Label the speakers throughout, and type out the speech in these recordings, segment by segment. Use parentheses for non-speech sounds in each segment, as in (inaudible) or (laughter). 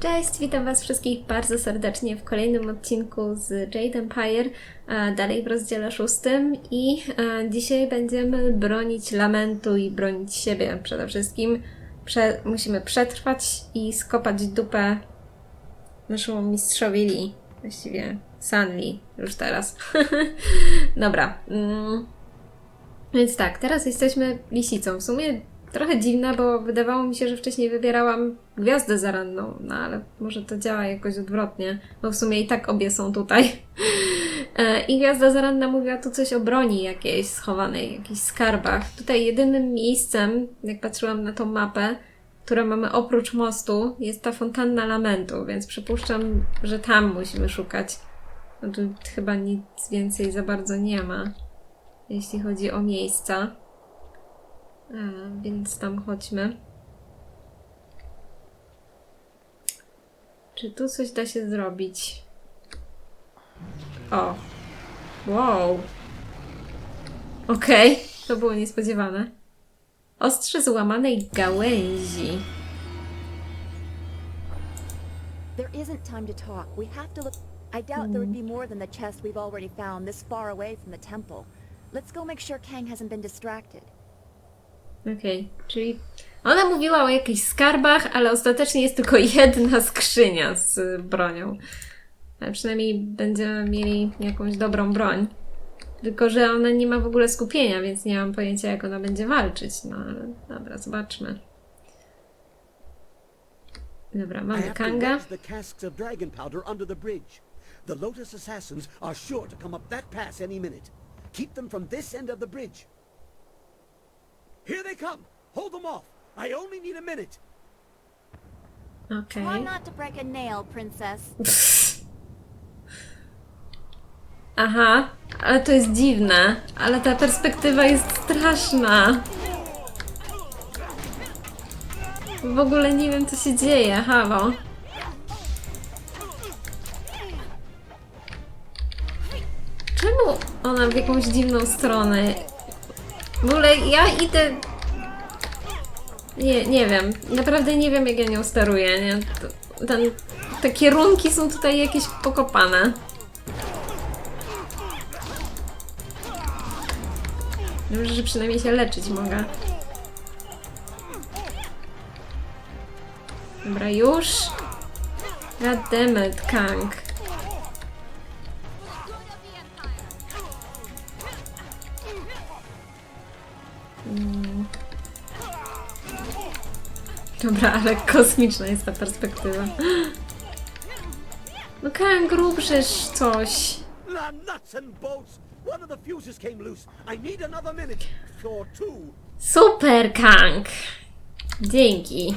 Speaker 1: Cześć, witam Was wszystkich bardzo serdecznie w kolejnym odcinku z Jade Empire, dalej w rozdziale szóstym i dzisiaj będziemy bronić lamentu i bronić siebie przede wszystkim. Prze musimy przetrwać i skopać dupę naszemu mistrzowi Lee, właściwie San Lee już teraz. (laughs) Dobra. Mm. Więc tak, teraz jesteśmy lisicą. W sumie trochę dziwne, bo wydawało mi się, że wcześniej wybierałam gwiazdę zaranną, no ale może to działa jakoś odwrotnie, bo w sumie i tak obie są tutaj. E, I gwiazda zaranna mówiła tu coś o broni jakiejś schowanej, jakichś skarbach. Tutaj jedynym miejscem, jak patrzyłam na tą mapę, które mamy oprócz mostu, jest ta fontanna lamentu, więc przypuszczam, że tam musimy szukać. No tu chyba nic więcej za bardzo nie ma, jeśli chodzi o miejsca. E, więc tam chodźmy. Czy tu coś da się zrobić? O. Wow. Okej, to było niespodziewane. Ostrze złamanej gałęzi.
Speaker 2: There isn't time to talk. We have to look. I doubt there would be more than the chest we've already found this far away from the temple. Let's go make sure Kang hasn't been distracted.
Speaker 1: Okej, czyli ona mówiła o jakichś skarbach, ale ostatecznie jest tylko jedna skrzynia z bronią. Ale przynajmniej będziemy mieli jakąś dobrą broń. Tylko, że ona nie ma w ogóle skupienia, więc nie mam pojęcia, jak ona będzie walczyć. No ale dobra, zobaczmy. Dobra, mamy Kanga.
Speaker 3: The Lotus assassins are sure to come up that pass any minute. Keep them from this end of the bridge. Here they come! Hold them off! I only need a minute!
Speaker 1: Okej.
Speaker 2: Try not to break a nail, princess. (laughs)
Speaker 1: Aha, ale to jest dziwne. Ale ta perspektywa jest straszna. W ogóle nie wiem, co się dzieje. Halo. Czemu ona w jakąś dziwną stronę? W ogóle ja idę. Nie, nie wiem. Naprawdę nie wiem, jak ja nią steruję. Nie? Ten, te kierunki są tutaj jakieś pokopane. Dobrze, że przynajmniej się leczyć mogę. Dobra, już. God damn it, Kang. Dobra, ale kosmiczna jest ta perspektywa. No Kang, róbżesz coś. Super, Kang! Dzięki.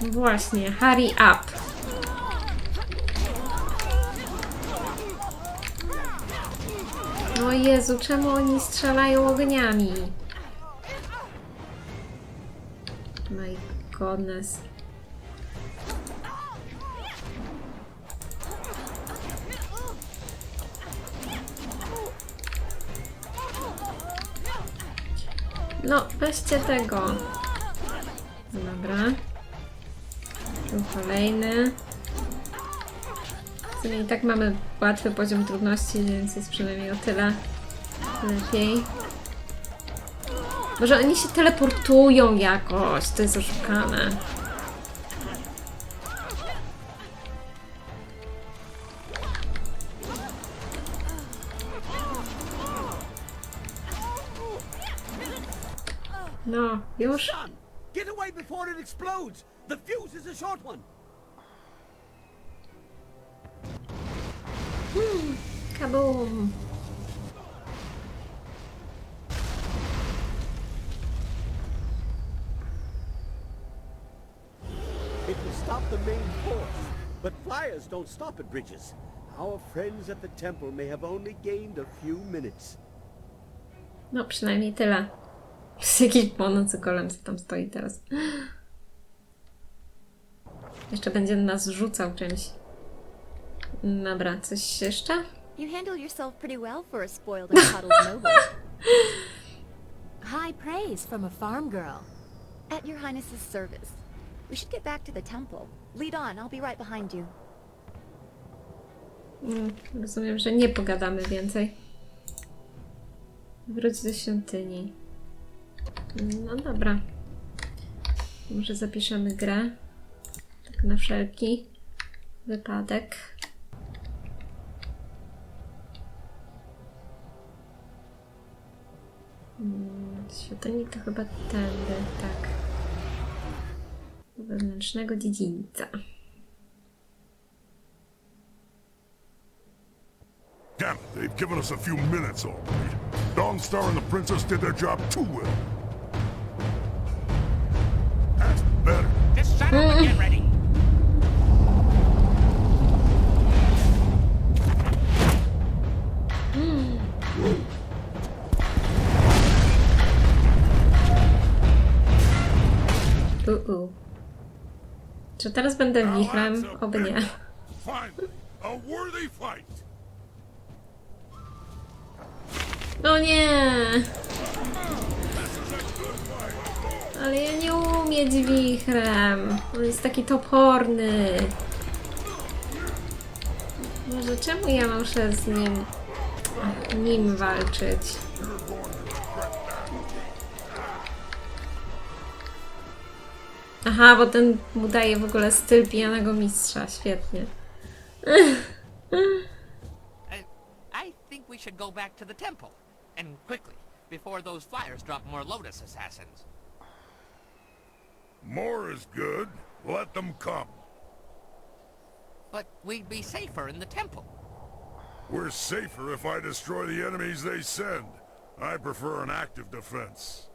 Speaker 1: Właśnie, hurry up. O Jezu, czemu oni strzelają ogniami? My goodness. No, weźcie tego. Dobra. Tu kolejny. I tak mamy łatwy poziom trudności, więc jest przynajmniej o tyle lepiej. Może oni się teleportują jakoś, to jest oszukane. No, już?
Speaker 3: Get away before it explodes! The fuse is a short one!
Speaker 1: Kaboom!
Speaker 3: It will stop the main force, but fires don't stop at bridges. Our friends at the temple may have only gained a few minutes.
Speaker 1: No, przynajmniej tyle. Z jakiś monocykolem co tam stoi teraz. Jeszcze będzie nas rzucał czymś. Dobra, coś jeszcze?
Speaker 2: You handle yourself pretty well for a spoiled (laughs) and coddled noble.
Speaker 4: High praise from a farm girl.
Speaker 2: At your highness's service. We should get back to the temple. Lead on, I'll be right behind you.
Speaker 1: Mm, rozumiem, że nie pogadamy więcej. Wróć do świątyni. No dobra. Może zapiszemy grę. Tak na wszelki wypadek. Mm, Świątyni to chyba tędy, tak. Do Wewnętrznego dziedzińca.
Speaker 4: Damn it, they've given us a few minutes already. Dawnstar and the Princess did their job too well. That's better.
Speaker 5: Just shut up and get ready. Mm.
Speaker 1: Uu. Czy teraz będę wichrem? Oby nie. No nie! Ale ja nie umiem mieć wichrem. On jest taki toporny. Może czemu ja muszę z nim nim walczyć? Aha, bo ten mu daje w ogóle styl pijanego mistrza. Świetnie.
Speaker 5: I, I think we should go back to the temple. And quickly, before those flyers drop more Lotus assassins.
Speaker 4: More is good. Let them come.
Speaker 5: But we'd be safer in the temple.
Speaker 4: We're safer if I destroy the enemies they send. I prefer an active defense.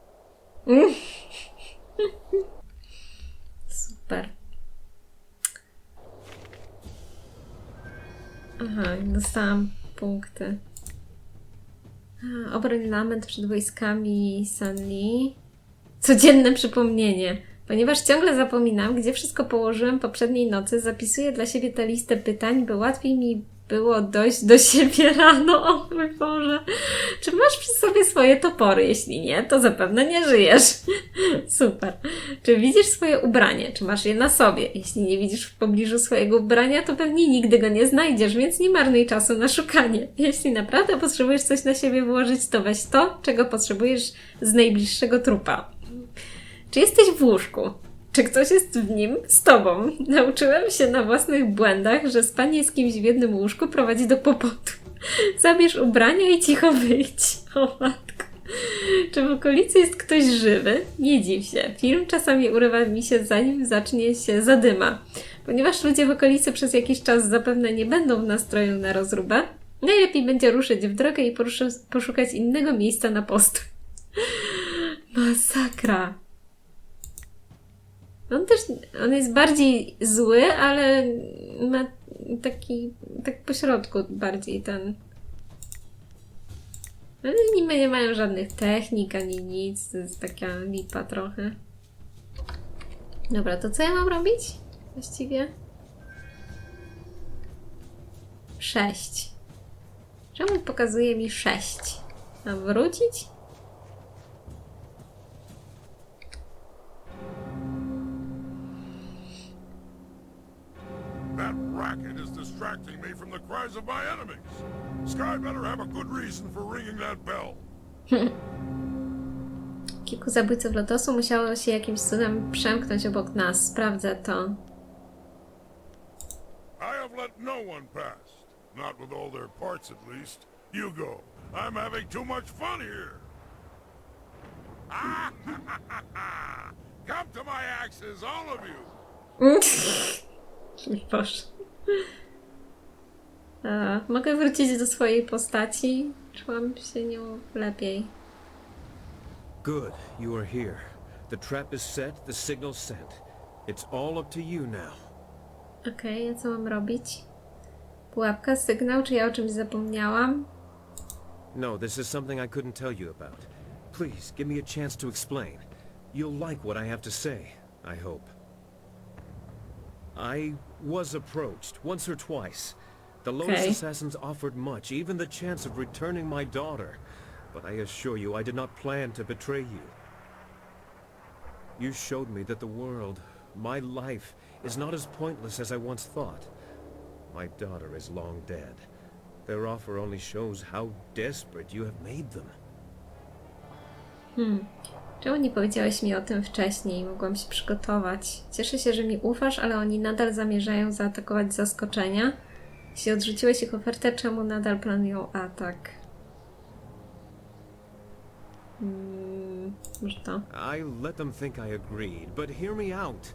Speaker 4: (laughs)
Speaker 1: Super. Aha, dostałam punkty. Obroń lament przed wojskami Sanli. Codzienne przypomnienie. Ponieważ ciągle zapominam, gdzie wszystko położyłem poprzedniej nocy, zapisuję dla siebie tę listę pytań, by łatwiej mi było dojść do siebie (laughs) rano. O mój Boże. Czy masz przy sobie swoje topory? Jeśli nie, to zapewne nie żyjesz. (laughs) Super. Czy widzisz swoje ubranie? Czy masz je na sobie? Jeśli nie widzisz w pobliżu swojego ubrania, to pewnie nigdy go nie znajdziesz, więc nie marnuj czasu na szukanie. (laughs) Jeśli naprawdę potrzebujesz coś na siebie włożyć, to weź to, czego potrzebujesz z najbliższego trupa. Czy jesteś w łóżku? Czy ktoś jest w nim z tobą? Nauczyłem się na własnych błędach, że spanie z kimś w jednym łóżku prowadzi do kłopotu. (laughs) Zabierz ubrania i cicho wyjdź. O matko. Czy w okolicy jest ktoś żywy? Nie dziw się. Film czasami urywa mi się zanim zacznie się zadyma. Ponieważ ludzie w okolicy przez jakiś czas zapewne nie będą w nastroju na rozróbę, najlepiej będzie ruszyć w drogę i poruszy- poszukać innego miejsca na postój. (laughs) Masakra. On też, on jest bardziej zły, ale ma taki, tak pośrodku bardziej ten. Ale nie mają żadnych technik ani nic, to jest taka lipa trochę. Dobra, to co ja mam robić? Właściwie? Sześć. Czemu pokazuje mi sześć? Mam wrócić?
Speaker 4: That racket is distracting me from the cries of my enemies. Sky better have a good reason for ringing that bell. (laughs)
Speaker 1: Kilku zabójców lotosu musiało się jakimś cudem przemknąć obok nas. Sprawdzę to.
Speaker 4: I have let no one past. Not with all their parts, at least. You go. I'm having too much fun here. Ah, (laughs) Come to my axes, all of you. (laughs)
Speaker 1: Boże. A, mogę wrócić do swojej postaci? Czułam się nią lepiej.
Speaker 6: Good, you are here. The trap is set, the signal sent. It's all up to you now.
Speaker 1: Okej, a co mam robić? Pułapka, sygnał, czy ja o czymś zapomniałam?
Speaker 6: No, this is something I couldn't tell you about. Please, give me a chance to explain. You'll like what I have to say, I hope. I was approached, once or twice. The Lotus
Speaker 1: Okay.
Speaker 6: Assassins offered much, even the chance of returning my daughter. But I assure you I did not plan to betray you. You showed me that the world My life is not as pointless as I once thought. My daughter is long dead. Their offer only shows how desperate you have made them. Hmm.
Speaker 1: Czemu nie powiedziałeś mi o tym wcześniej? Mogłam się przygotować. Cieszę się, że mi ufasz, ale oni nadal zamierzają zaatakować z zaskoczenia. Jeśli odrzuciłeś ich ofertę, czemu nadal planują atak? Hmm, może to?
Speaker 6: I let them think I agreed, but hear me out.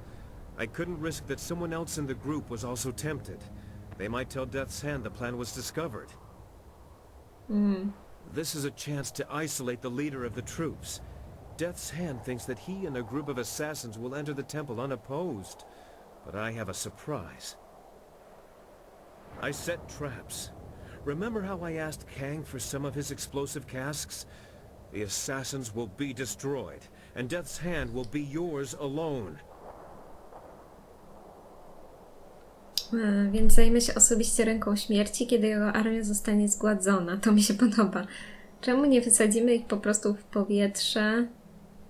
Speaker 6: I couldn't risk that someone else in the group was also tempted. They might tell Death's Hand the plan was discovered. This is a chance to isolate the leader of the troops. Death's Hand thinks that he and a group of assassins will enter the temple unopposed. But I have a surprise. I set traps. Remember how I asked Kang for some of his explosive casks? The assassins will be destroyed, and Death's Hand will be yours alone.
Speaker 1: E, Więc zajmę się osobiście ręką śmierci, kiedy jego armia zostanie zgładzona. To mi się podoba. Czemu nie wysadzimy ich po prostu w powietrze,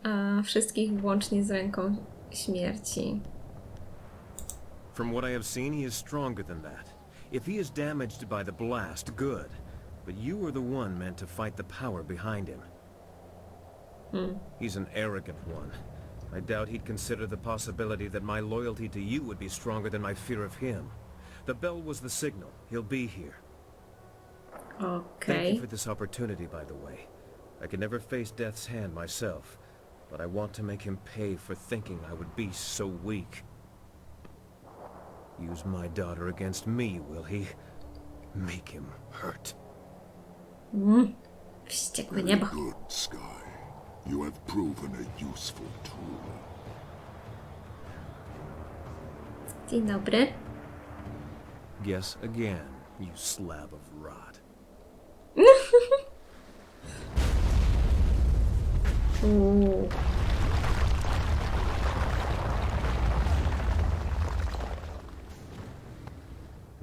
Speaker 1: a wszystkich włącznie z ręką śmierci?
Speaker 6: From what I have seen, he is stronger than that. If he is damaged by the blast, good. But you are the one meant to fight the power behind him. Hmm. He's an arrogant one. I doubt he'd consider the possibility that my loyalty to you would be stronger than my fear of him. The bell was the signal. He'll be here. Okay.
Speaker 1: Thank
Speaker 6: you for this opportunity, by the way. I can never face Death's Hand myself, but I want to make him pay for thinking I would be so weak. Use my daughter against me, will he? Make him hurt. Mm-hmm.
Speaker 1: Wściekłe niebo.
Speaker 7: Good, Sky. You have proven a useful tool.
Speaker 1: Dzień dobry.
Speaker 6: Guess again, you slab of rot. (laughs)
Speaker 1: Uuu.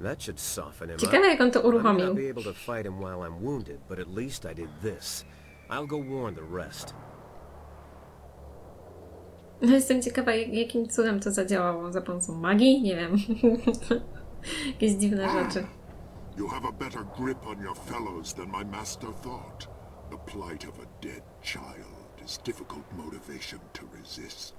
Speaker 6: That should soften him
Speaker 1: Ciekawe, jak on to
Speaker 6: I may not
Speaker 1: uruchomił.
Speaker 6: be able to fight him while I'm wounded, but at least I did this. I'll go warn the rest.
Speaker 1: No jestem ciekawa, jak- jakim cudem to zadziałało. Za pomocą magii? Nie wiem. (laughs) Jakieś dziwne rzeczy.
Speaker 7: You have a better grip on your fellows than my master thought. The plight of a dead child is difficult motivation to resist.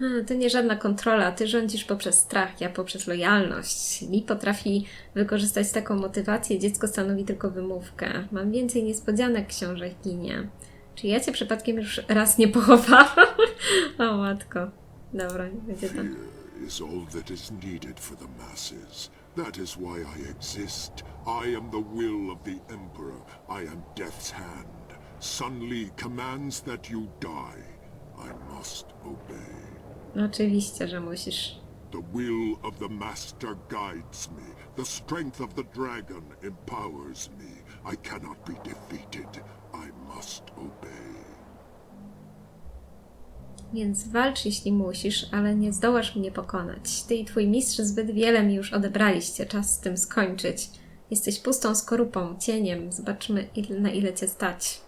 Speaker 1: A, to nie żadna kontrola. Ty rządzisz poprzez strach, ja poprzez lojalność. Lee potrafi wykorzystać taką motywację, dziecko stanowi tylko wymówkę. Mam więcej niespodzianek, książę ginie. Czy ja cię przypadkiem już raz nie pochowałam? (laughs) o matko. Dobra, nie będzie tam.
Speaker 7: Fear is all that is needed for the masses. That is why I exist. I am the will of the Emperor. I am Death's Hand. Sun Li commands that you die. I must obey.
Speaker 1: No oczywiście, że musisz.
Speaker 7: The will of the Master guides me. The strength of the dragon empowers me. I cannot be defeated. I must obey.
Speaker 1: Więc walcz, jeśli musisz, ale nie zdołasz mnie pokonać. Ty i twój mistrz zbyt wiele mi już odebraliście. Czas z tym skończyć. Jesteś pustą skorupą, cieniem. Zobaczmy, il, na ile cię stać.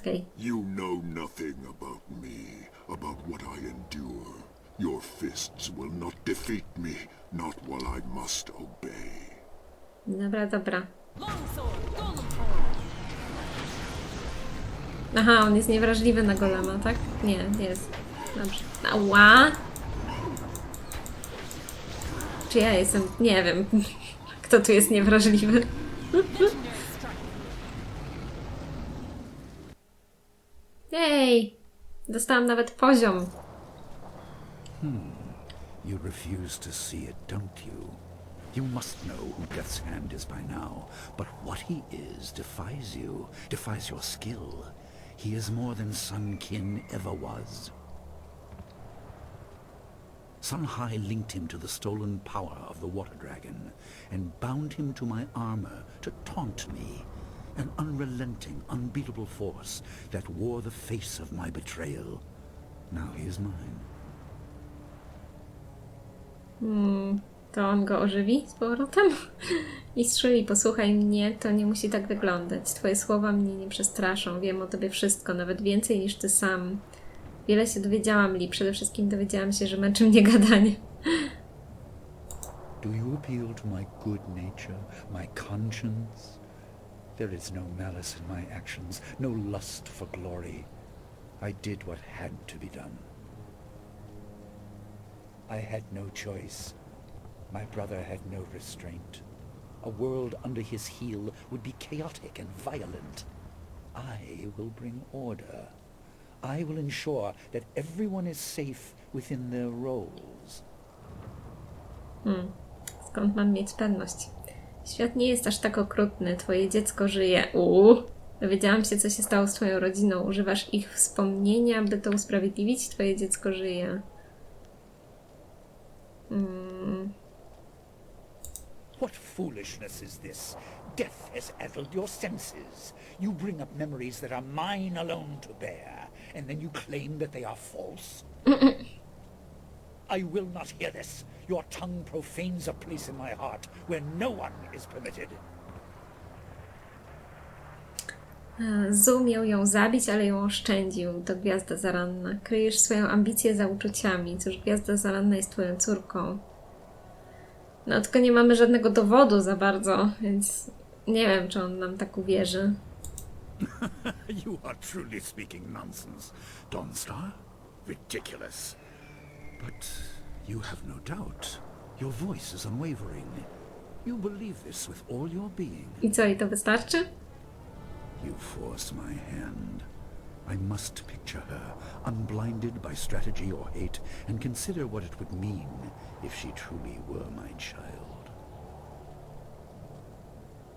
Speaker 1: Okej.
Speaker 7: You know nothing about me, about what I endure. Your fists will not defeat me, not while I must obey.
Speaker 1: Dobra, dobra. Aha, on jest niewrażliwy na golema, tak? Nie, jest. Dobrze. Ała! Czy ja jestem... Nie wiem. (laughs) Kto tu jest niewrażliwy? (laughs) Ej! Dostałam nawet poziom.
Speaker 8: You refuse to see it, don't you? You must know who Death's Hand is by now, but what he is defies you, defies your skill. He is more than Sun Kin ever was. Sun Hai linked him to the stolen power of the Water Dragon, and bound him to my armor to taunt me. An unrelenting, unbeatable force that wore the face of my betrayal. Now he is mine. Hmm.
Speaker 1: To on go ożywi z powrotem? (laughs) Mistrzyli, posłuchaj mnie, to nie musi tak wyglądać. Twoje słowa mnie nie przestraszą. Wiem o tobie wszystko, nawet więcej niż ty sam. Wiele się dowiedziałam, Li. Przede wszystkim dowiedziałam się, że męczy mnie (laughs) gadanie.
Speaker 8: Do you appeal to my good nature, my conscience? There is no malice in my actions, no lust for glory. I did what had to be done. I had no choice. My brother had no restraint. A world under his heel would be chaotic and violent. I will bring order. I will ensure that everyone is safe within their roles.
Speaker 1: Skąd mam mieć pewność? Świat nie jest aż tak okrutny. Twoje dziecko żyje. Uuu. Dowiedziałam się, co się stało z twoją rodziną. Używasz ich wspomnienia, by to usprawiedliwić? Twoje dziecko żyje. Mm.
Speaker 8: What foolishness is this? Death has addled your senses. You bring up memories that are mine alone to bear, and then you claim that they are false? I will not hear this. Your tongue profanes a place in my heart where no one is permitted.
Speaker 1: E, Zu miał ją zabić, ale ją oszczędził. To gwiazda zaranna. Kryjesz swoją ambicję za uczuciami. Cóż, gwiazda zaranna jest twoją córką. No, tylko nie mamy żadnego dowodu za bardzo, więc nie wiem, czy on nam tak uwierzy. (laughs)
Speaker 8: You are truly speaking nonsense. Ridiculous. But you have no doubt. Your voice is unwavering. You believe this with all your being.
Speaker 1: I co, i to wystarczy?
Speaker 8: You force my hand. I must picture her, unblinded by strategy or hate, and consider what it would mean if she truly were my child.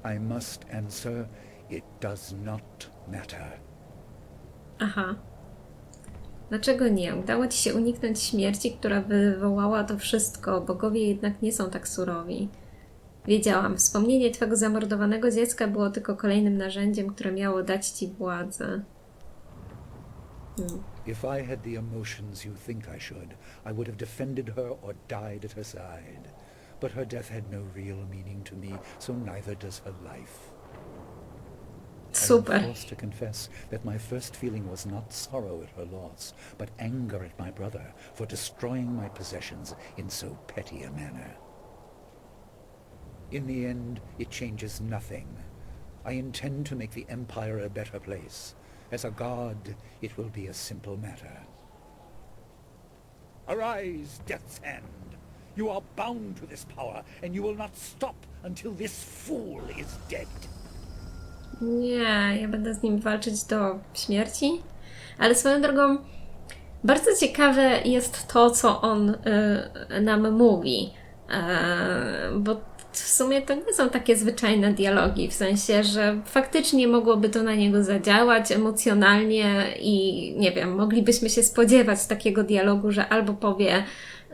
Speaker 8: I must answer, it does not matter.
Speaker 1: Aha. Dlaczego nie? Udało ci się uniknąć śmierci, która wywołała to wszystko. Bogowie jednak nie są tak surowi. Wiedziałam, wspomnienie twego zamordowanego dziecka było tylko kolejnym narzędziem, które miało dać ci władzę.
Speaker 8: If I had the emotions you think I should, I would have defended her or died at her side. But her death had no real meaning to me, so neither does her life. I
Speaker 1: Super.
Speaker 8: am forced to confess that my first feeling was not sorrow at her loss, but anger at my brother for destroying my possessions in so petty a manner. In the end, it changes nothing. I intend to make the Empire a better place. As a god, it will be a simple matter. Arise, Death's Hand! You are bound to this power, and you will not stop until this fool is dead.
Speaker 1: Nie, ja będę z nim walczyć do śmierci. Ale swoją drogą, bardzo ciekawe jest to, co on y, nam mówi. E, bo w sumie to nie są takie zwyczajne dialogi, w sensie, że faktycznie mogłoby to na niego zadziałać emocjonalnie i nie wiem, moglibyśmy się spodziewać takiego dialogu, że albo powie,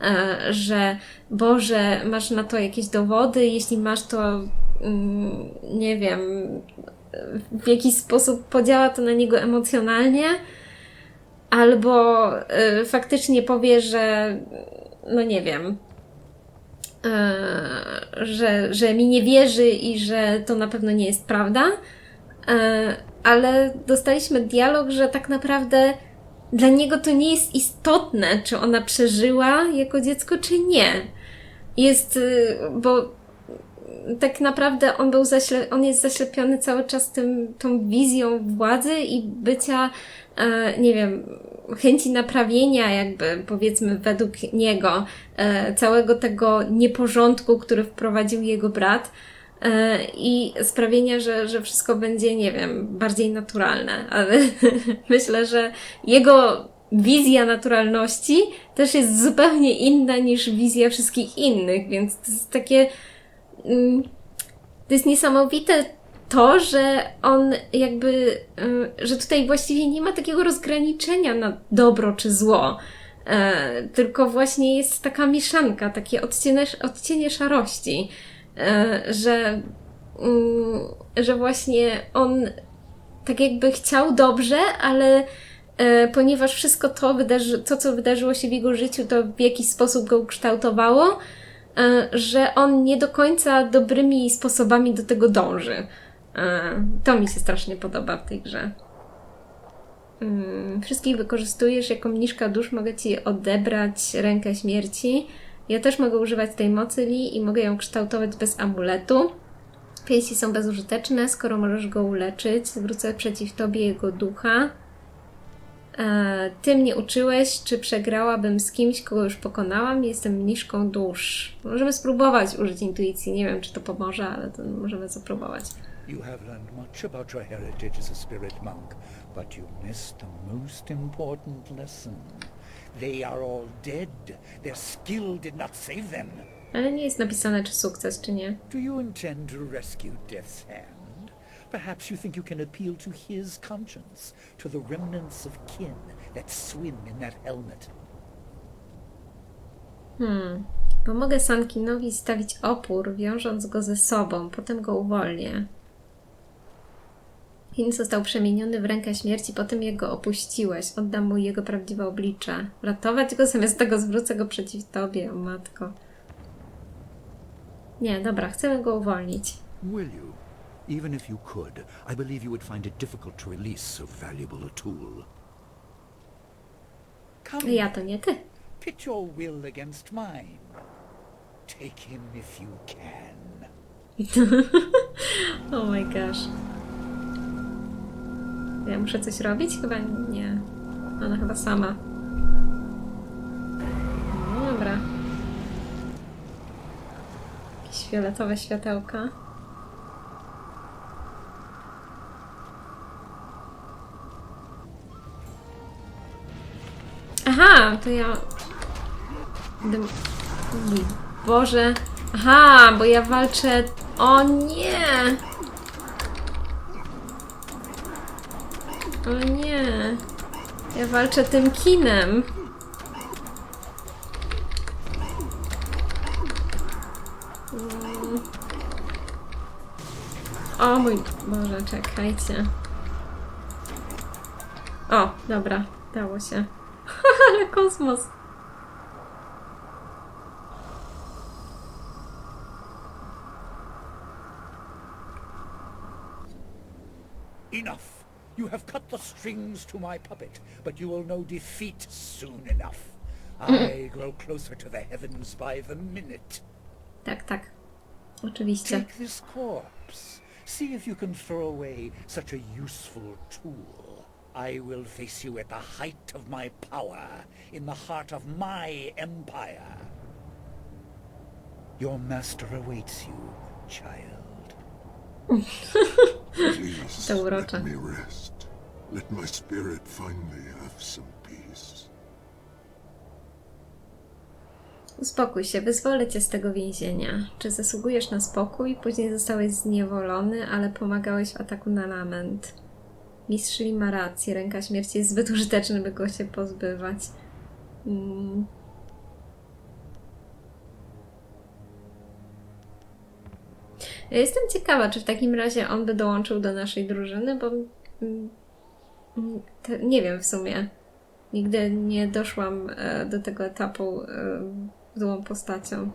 Speaker 1: e, że Boże, masz na to jakieś dowody, jeśli masz to, mm, nie wiem, w jakiś sposób podziała to na niego emocjonalnie, albo y, faktycznie powie, że no nie wiem, że, że mi nie wierzy i że to na pewno nie jest prawda, y, ale dostaliśmy dialog, że tak naprawdę dla niego to nie jest istotne, czy ona przeżyła jako dziecko, czy nie. Jest, y, bo tak naprawdę on był zaśle- on jest zaślepiony cały czas tym, tą wizją władzy i bycia, e, nie wiem, chęci naprawienia, jakby powiedzmy, według niego, e, całego tego nieporządku, który wprowadził jego brat. e, I sprawienia, że, że wszystko będzie, nie wiem, bardziej naturalne. Ale (laughs) myślę, że jego wizja naturalności też jest zupełnie inna niż wizja wszystkich innych, więc to jest takie mm, to jest niesamowite to, że on jakby, że tutaj właściwie nie ma takiego rozgraniczenia na dobro czy zło, e, tylko właśnie jest taka mieszanka, takie odcienie, odcienie szarości, e, że, mm, że właśnie on tak jakby chciał dobrze, ale e, ponieważ wszystko to, wydarzy, to, co wydarzyło się w jego życiu, to w jakiś sposób go ukształtowało, e, że on nie do końca dobrymi sposobami do tego dąży. E, To mi się strasznie podoba w tej grze. mm, wszystkich wykorzystujesz jako mniszka dusz, mogę ci odebrać rękę śmierci. Ja też mogę używać tej mocy Li i mogę ją kształtować bez amuletu. Pięści są bezużyteczne, skoro możesz go uleczyć. Zwrócę przeciw tobie jego ducha. E, ty mnie uczyłeś, czy przegrałabym z kimś, kogo już pokonałam? Jestem mniszką dusz. Możemy spróbować użyć intuicji. Nie wiem, czy to pomoże, ale to możemy zapróbować.
Speaker 8: You have learned much about your heritage as a spirit monk, but you missed the most important lesson. They are all dead. Their skill did not save them.
Speaker 1: Ale nie jest napisane, czy sukces, czy nie.
Speaker 8: Do you intend to rescue Death's Hand? Perhaps you think you can appeal to his conscience, to the remnants of kin that swim in that helmet.
Speaker 1: Pomogę Sankinowi stawić opór, wiążąc go ze sobą, potem go uwolnię. Hin został przemieniony w rękę śmierci, potem jego opuściłeś. Oddam mu jego prawdziwe oblicze. Ratować go, zamiast tego zwrócę go przeciw tobie, o matko. Nie, dobra, chcemy go uwolnić.
Speaker 8: Will you? Even if you could, I believe you would find it difficult to release so valuable a tool. Come,
Speaker 1: Ja to nie ty.
Speaker 8: pit your will against mine. Take him if you can. (laughs)
Speaker 1: Oh my gosh. Ja muszę coś robić? Chyba nie. Ona chyba sama. No dobra. Jakieś fioletowe światełka. Aha, to ja... Dym... Boże. Aha, bo ja walczę... O nie! O nie. Ja walczę tym kinem. O mój Boże, czekajcie. O, dobra, dało się. (laughs) Ale kosmos.
Speaker 8: You have cut the strings to my puppet, but you will know defeat soon enough. Mm. I grow closer to the heavens by the minute.
Speaker 1: Tak, tak. Oczywiście.
Speaker 8: Take this corpse. See if you can throw away such a useful tool. I will face you at the height of my power, in the heart of my empire. Your master awaits you, child. (laughs)
Speaker 1: To urocze.
Speaker 7: let me rest. Let my spirit finally have some peace.
Speaker 1: Uspokój się, wyzwolę cię z tego więzienia. Czy zasługujesz na spokój? Później zostałeś zniewolony, ale pomagałeś w ataku na lament. Mistrz Lee ma rację, ręka śmierci jest zbyt użyteczna, by go się pozbywać. Mm. Jestem ciekawa, czy w takim razie on by dołączył do naszej drużyny, bo mm, nie wiem w sumie. Nigdy nie doszłam e, do tego etapu e, złą postacią.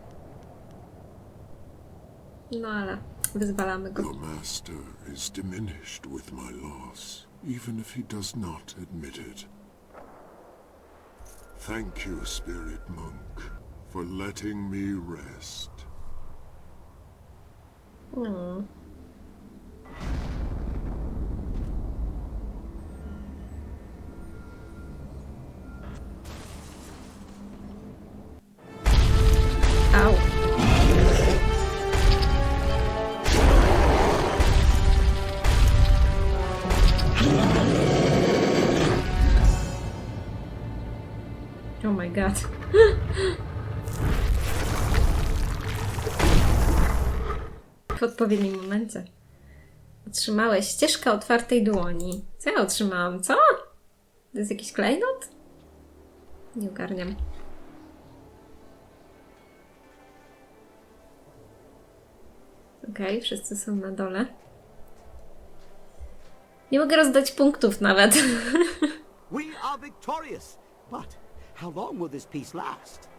Speaker 1: No ale wyzwalamy go.
Speaker 7: Your master is diminished with my loss, even if he does not admit it. Thank you, Spirit Monk, for letting me rest.
Speaker 1: Mm. Oh my god. (laughs) odpowiednim momencie. Otrzymałeś ścieżkę otwartej dłoni. Co ja otrzymałam? Co? To jest jakiś klejnot? Nie ogarniam. Okej, wszyscy są na dole. Nie mogę rozdać punktów nawet. (laughs)
Speaker 3: We are victorious, but how long will this peace last?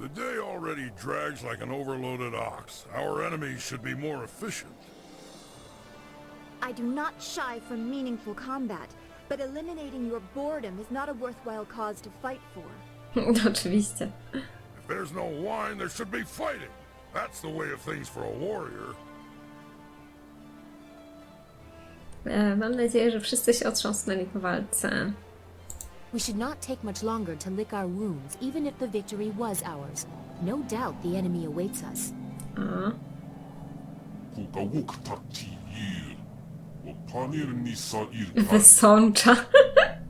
Speaker 4: The day already drags like an overloaded ox. Our enemies should be more efficient.
Speaker 2: I do not shy from meaningful combat, but eliminating your boredom is not a worthwhile cause to fight for. (laughs)
Speaker 1: Oczywiście.
Speaker 4: If there's no wine, there should be fighting. That's the way of things for a warrior.
Speaker 1: Mam nadzieję, że wszyscy się otrząsnęli po walce.
Speaker 9: We should not take much longer to lick our wounds, even if the victory was ours. No doubt the enemy awaits us.
Speaker 1: O, wysącza.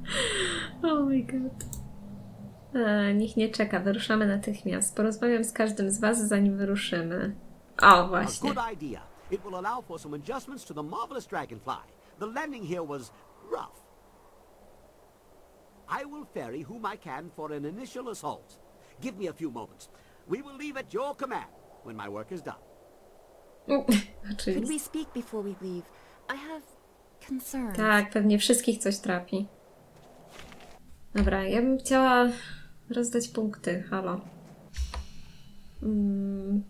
Speaker 1: (laughs) oh my god. E, niech nie czeka, wyruszamy natychmiast. Porozmawiam z każdym z was, zanim wyruszymy. O,
Speaker 3: A
Speaker 1: właśnie.
Speaker 3: good idea. It will allow for some adjustments to the marvelous dragonfly. The landing here was rough. I will ferry whom I can for an initial assault. Give me a few moments. We will leave at your command when my work is done. (laughs)
Speaker 2: Could
Speaker 1: Oczywiście.
Speaker 2: we speak before we leave? I have concerns.
Speaker 1: Tak, pewnie wszystkich coś trapi. Dobra, ja bym chciała rozdać punkty. Halo. Mm.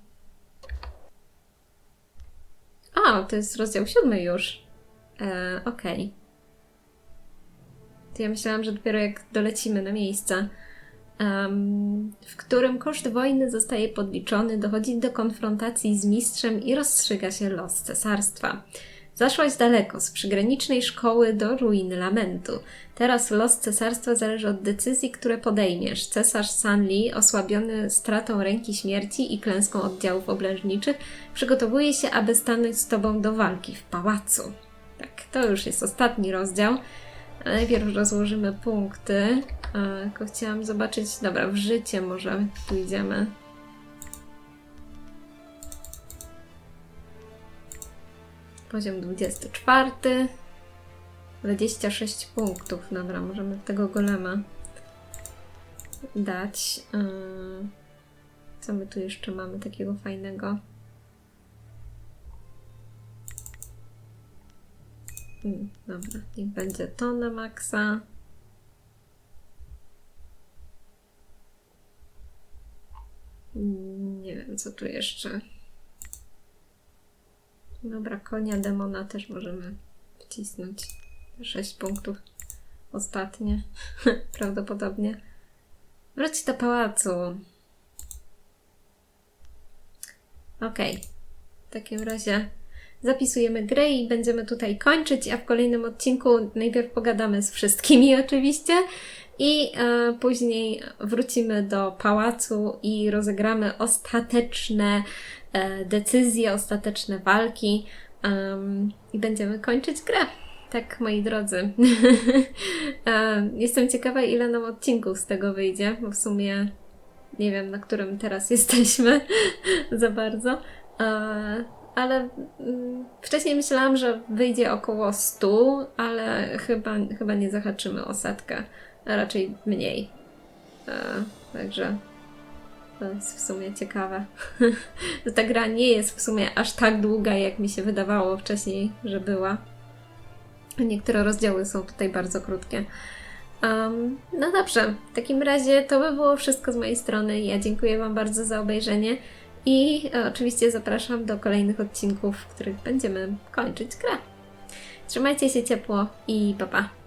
Speaker 1: A, to jest rozdział siódmy już. E, Okej. To ja myślałam, że dopiero jak dolecimy na miejsce, em, w którym koszt wojny zostaje podliczony, dochodzi do konfrontacji z mistrzem i rozstrzyga się los cesarstwa. Zaszłaś daleko, z przygranicznej szkoły do ruin lamentu. Teraz los cesarstwa zależy od decyzji, które podejmiesz. Cesarz Sanli, osłabiony stratą ręki śmierci i klęską oddziałów oblężniczych, przygotowuje się, aby stanąć z tobą do walki w pałacu. Tak, to już jest ostatni rozdział. Najpierw rozłożymy punkty. A, Tylko chciałam zobaczyć, dobra, w życie może pójdziemy. Poziom 24. 26 punktów. Dobra, możemy tego golema dać. Yy, Co my tu jeszcze mamy takiego fajnego? Dobra, niech będzie to na maksa. Mm, Nie wiem, co tu jeszcze. Dobra, konia demona też możemy wcisnąć. 6 punktów. Ostatnie. (laughs) Prawdopodobnie. Wróć do pałacu. Okej. W takim razie zapisujemy grę i będziemy tutaj kończyć, a w kolejnym odcinku najpierw pogadamy z wszystkimi (laughs) oczywiście i e, później wrócimy do pałacu i rozegramy ostateczne e, decyzje, ostateczne walki i będziemy kończyć grę. Tak, moi drodzy. (laughs) E, Jestem ciekawa, ile nam odcinków z tego wyjdzie, bo w sumie nie wiem, na którym teraz (laughs) jesteśmy za bardzo. Ale mm, wcześniej myślałam, że wyjdzie około 100, ale chyba, chyba nie zahaczymy o setkę, a raczej mniej. E, Także to jest w sumie ciekawe. (laughs) Ta gra nie jest w sumie aż tak długa, jak mi się wydawało wcześniej, że była. Niektóre rozdziały są tutaj bardzo krótkie. Um, no dobrze, w takim razie to by było wszystko z mojej strony. Ja dziękuję Wam bardzo za obejrzenie i e, oczywiście zapraszam do kolejnych odcinków, w których będziemy kończyć grę. Trzymajcie się ciepło i pa pa!